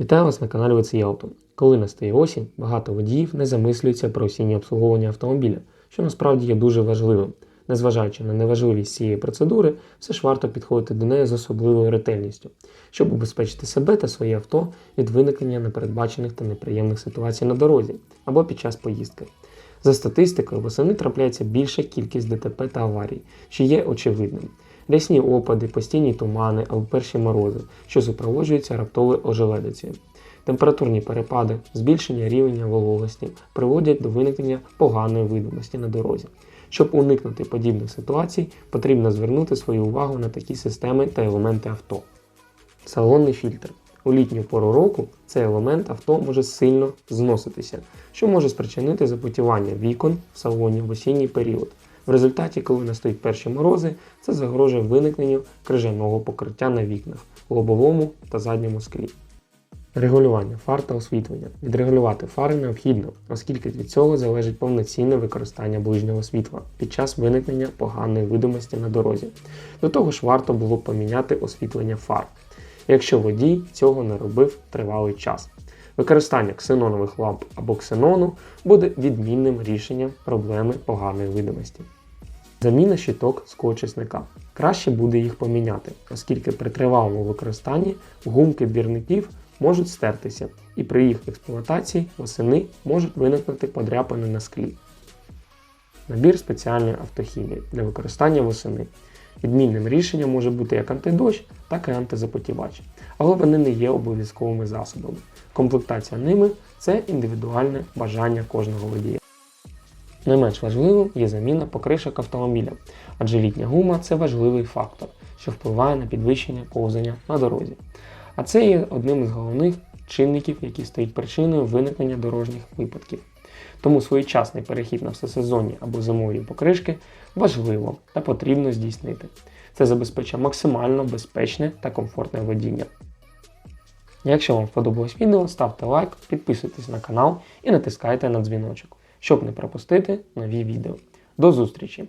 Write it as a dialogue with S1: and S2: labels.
S1: Вітаю вас на каналі Авто. Коли настає осінь, багато водіїв не замислюються про осіннє обслуговування автомобіля, що насправді є дуже важливим. Незважаючи на неважливість цієї процедури, все ж варто підходити до неї з особливою ретельністю, щоб убезпечити себе та своє авто від виникнення непередбачених та неприємних ситуацій на дорозі або під час поїздки. За статистикою, восени трапляється більша кількість ДТП та аварій, що є очевидним. Рясні опади, постійні тумани або перші морози, що супроводжуються раптовою ожеледицею. Температурні перепади, збільшення рівня вологості приводять до виникнення поганої видимості на дорозі. Щоб уникнути подібних ситуацій, потрібно звернути свою увагу на такі системи та елементи авто. Салонний фільтр. У літню пору року цей елемент авто може сильно зноситися, що може спричинити запотівання вікон в салоні в осінній період. В результаті, коли настають перші морози, це загрожує виникненню крижаного покриття на вікнах, лобовому та задньому склі. Регулювання фар та освітлення. Відрегулювати фари необхідно, оскільки від цього залежить повноцінне використання ближнього світла під час виникнення поганої видимості на дорозі. До того ж, варто було поміняти освітлення фар, якщо водій цього не робив тривалий час. Використання ксенонових ламп або ксенону буде відмінним рішенням проблеми поганої видимості. Заміна щиток скотчисника. Краще буде їх поміняти, оскільки при тривалому використанні гумки двірників можуть стертися, і при їх експлуатації восени можуть виникнути подряпини на склі. Набір спеціальної автохімії для використання восени. Відмінним рішенням може бути як антидощ, так і антизапотівач, але вони не є обов'язковими засобами. Комплектація ними це індивідуальне бажання кожного водія. Не менш важливим є заміна покришок автомобіля, адже літня гума це важливий фактор, що впливає на підвищення ковзання на дорозі. А це є одним із головних чинників, які стоять причиною виникнення дорожніх випадків. Тому своєчасний перехід на всесезонні або зимові покришки важливо та потрібно здійснити. Це забезпечує максимально безпечне та комфортне водіння. Якщо вам сподобалось відео, ставте лайк, підписуйтесь на канал і натискайте на дзвіночок, щоб не пропустити нові відео. До зустрічі!